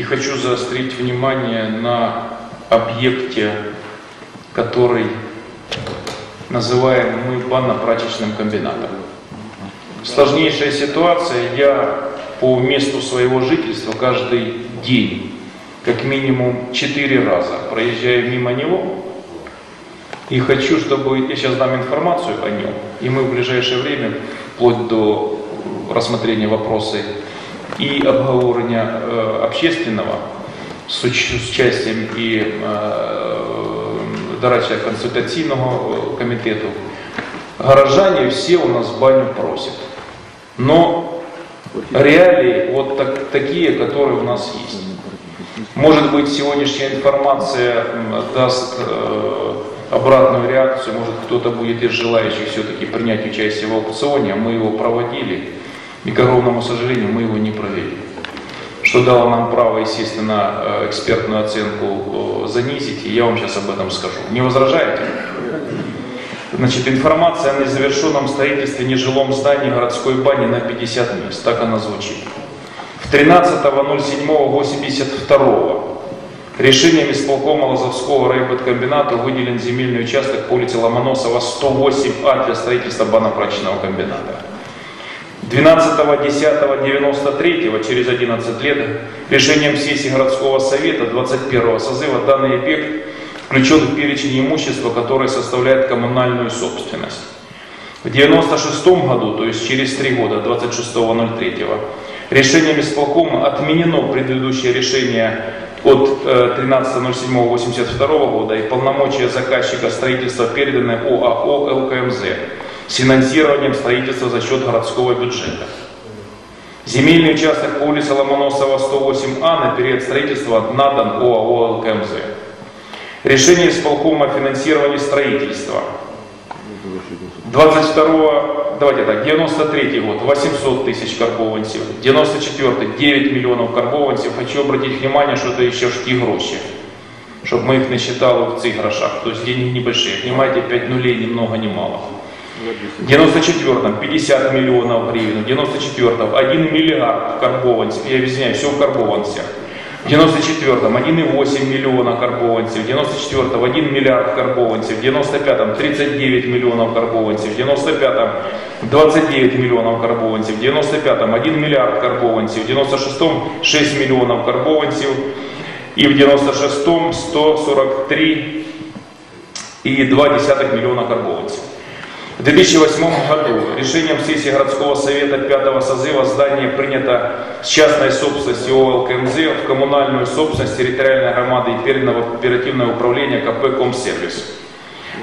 и хочу заострить внимание на объекте, который называем мы банно-прачечным комбинатом. Сложнейшая ситуация. Я по месту своего жительства каждый день, как минимум четыре раза, проезжаю мимо него и хочу, чтобы я сейчас дам информацию о нем, и мы в ближайшее время, вплоть до рассмотрения вопроса и обговорения э, общественного с участием и э, Дарача консультаційного комитета, горожане все у нас баню просят. Но реалии вот так, такие, которые у нас есть. Может быть, сегодняшняя информация даст э, обратную реакцию, может кто-то будет из желающих все-таки принять участие в аукционе, а мы его проводили, и к огромному сожалению мы его не провели. Что дало нам право, естественно, э, экспертную оценку э, занизить, и я вам сейчас об этом скажу. Не возражаете? Значит, информация о незавершенном строительстве нежилом здании городской бани на 50 мест. Так она звучит. В 13.07.82 Решением исполкома Лазовского райбыткомбината выделен земельный участок по улице Ломоносова 108А для строительства банопрачечного комбината. 12.10.93, через 11 лет, решением сессии городского совета 21 созыва данный объект включен в перечень имущества, которое составляет коммунальную собственность. В 1996 году, то есть через три года, 26.03, решением исполкома отменено предыдущее решение от 13.07.82 э, года и полномочия заказчика строительства переданы ОАО ЛКМЗ с финансированием строительства за счет городского бюджета. Земельный участок по улице Ломоносова 108А на период строительства надан ОАО ЛКМЗ. Решение исполкома о финансировании строительства 22 давайте так, 93 год 800 тысяч карбованців, 94 9 миллионов карбованців. Хочу обратить внимание, что это еще шки гроши, чтобы мы их не считали в цих то есть деньги небольшие. Понимаете, 5 нулей ни много ни мало. В 94-м 50 миллионов гривен, в 94-м 1 миллиард карбованцев, я извиняюсь, все в карбованцах. В 94-м 1,8 миллиона карбованцев, в 94-м 1 миллиард карбованцев, в 95-м 39 миллионов карбованцев, в 95-м 29 миллионов карбованцев, в 95-м 1 миллиард карбованцев, в 96-м 6 миллионов карбованцев и в 96-м 143 и 2 миллиона карбованцев. В 2008 году решением сессии городского совета 5 созыва здание принято с частной собственности ОЛКМЗ в коммунальную собственность территориальной громады и передано в оперативное управление КП «Комсервис».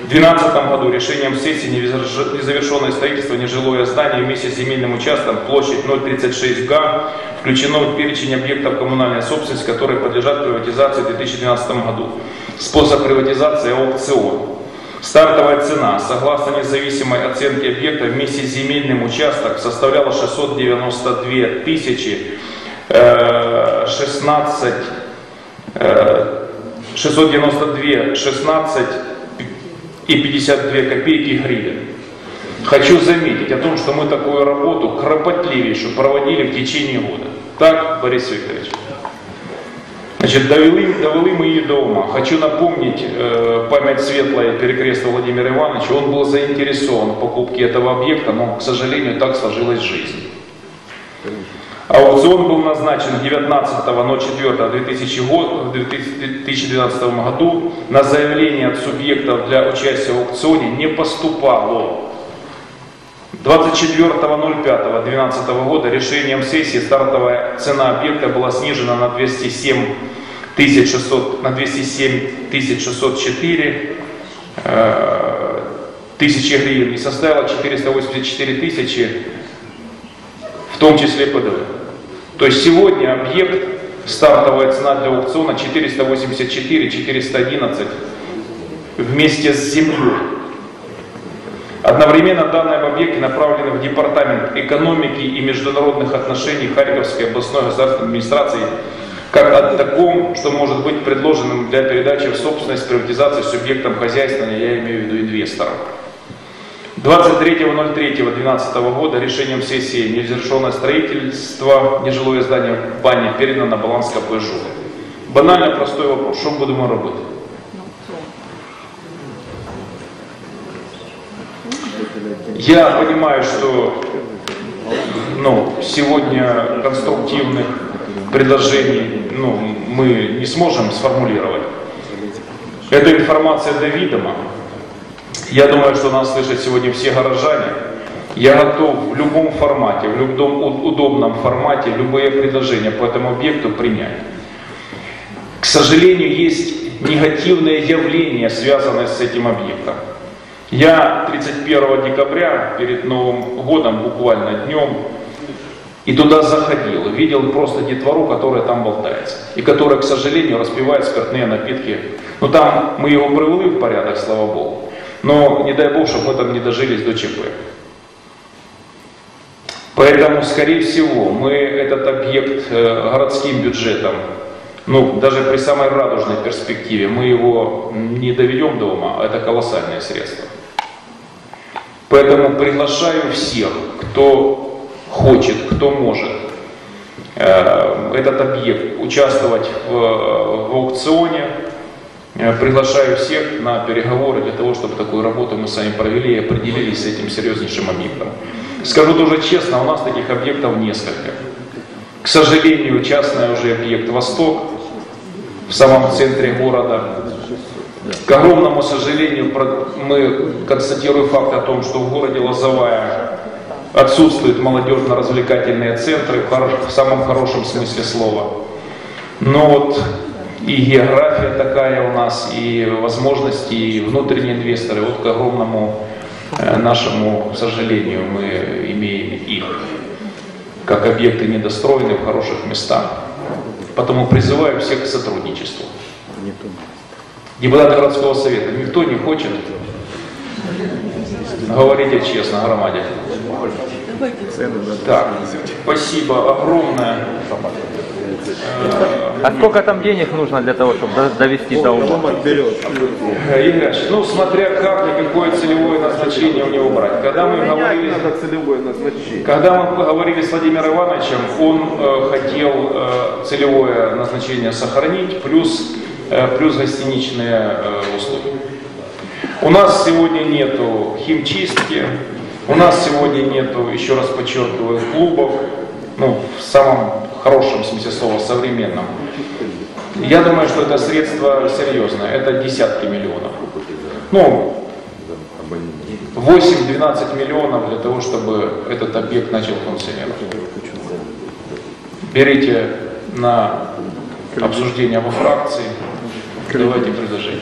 В 2012 году решением сессии незавершенное строительство нежилое здание вместе с земельным участком площадь 036 га включено в перечень объектов коммунальной собственности, которые подлежат приватизации в 2012 году. Способ приватизации – аукцион. Стартовая цена, согласно независимой оценке объекта, вместе с земельным участком составляла 692 тысячи 16 692 16 и 52 копейки гривен. Хочу заметить о том, что мы такую работу кропотливейшую проводили в течение года. Так, Борис Викторович? Значит, довели, довели мы ее до ума. Хочу напомнить э, память светлая перекреста Владимира Ивановича. Он был заинтересован в покупке этого объекта, но, к сожалению, так сложилась жизнь. Аукцион был назначен 19.04.2012 году. На заявление от субъектов для участия в аукционе не поступало. 24.05.2012 года решением сессии стартовая цена объекта была снижена на 207 600, на 207 604 э, тысячи гривен и составила 484 тысячи, в том числе ПДВ. То есть сегодня объект, стартовая цена для аукциона 484 411 вместе с землей. Одновременно данные об объекте направлены в Департамент экономики и международных отношений Харьковской областной государственной администрации как о таком, что может быть предложенным для передачи в собственность приватизации субъектом хозяйствования, я имею в виду инвесторам. 23.03.2012 года решением сессии незавершенное строительство нежилое здание бани передано на баланс КП ЖУ. Банально простой вопрос, що будемо робити? Я понимаю, что ну, сегодня конструктивных предложений ну, мы не сможем сформулировать. Эта информация до. Я думаю, что нас слышат сегодня все горожане. Я готов в любом формате, в любом удобном формате любые предложения по этому объекту принять. К сожалению, есть негативные явления, связанные с этим объектом. Я 31 декабря, перед Новым годом, буквально днем, и туда заходил, видел просто детвору, которая там болтается. И которая, к сожалению, распивает спиртные напитки. Ну там мы его привели в порядок, слава Богу. Но не дай Бог, чтобы мы там не дожились до ЧП. Поэтому, скорее всего, мы этот объект э, городским бюджетом, ну, даже при самой радужной перспективе, мы его не доведем до ума, а это колоссальные средства. Поэтому приглашаю всех, кто хочет, кто может э, этот объект участвовать в, в аукционе. Приглашаю всех на переговоры для того, чтобы такую работу мы с вами провели и определились с этим серьезнейшим объектом. Скажу тоже честно, у нас таких объектов несколько. К сожалению, частный уже объект «Восток» в самом центре города. К огромному сожалению, мы констатируем факт о том, что в городе Лозовая отсутствуют молодежно-развлекательные центры в хоро- в самом хорошем смысле слова. Но вот и география такая у нас, и возможности, и внутренние инвесторы. Вот к огромному э, нашему сожалению мы имеем их как объекты недостроены в хороших местах. Потому призываю всех к сотрудничеству. Депутаты городского совета, никто не хочет. Говорите честно, громаде. Так, спасибо огромное. А сколько там денег нужно для того, чтобы до- довести до ума? Э, Игорь ну смотря как и какое целевое назначение у него брать. Когда мы говорили, когда мы поговорили с Владимиром Ивановичем, он э, хотел э, целевое назначение сохранить, плюс, э, плюс гостиничные э, услуги. У нас сегодня нету химчистки, у нас сегодня нету, еще раз подчеркиваю, клубов, ну, в самом хорошем смысле слова, современном. Я думаю, что это средство серьезное, это десятки миллионов. Ну, 8-12 миллионов для того, чтобы этот объект начал функционировать. Берите на обсуждение во фракции, давайте предложение.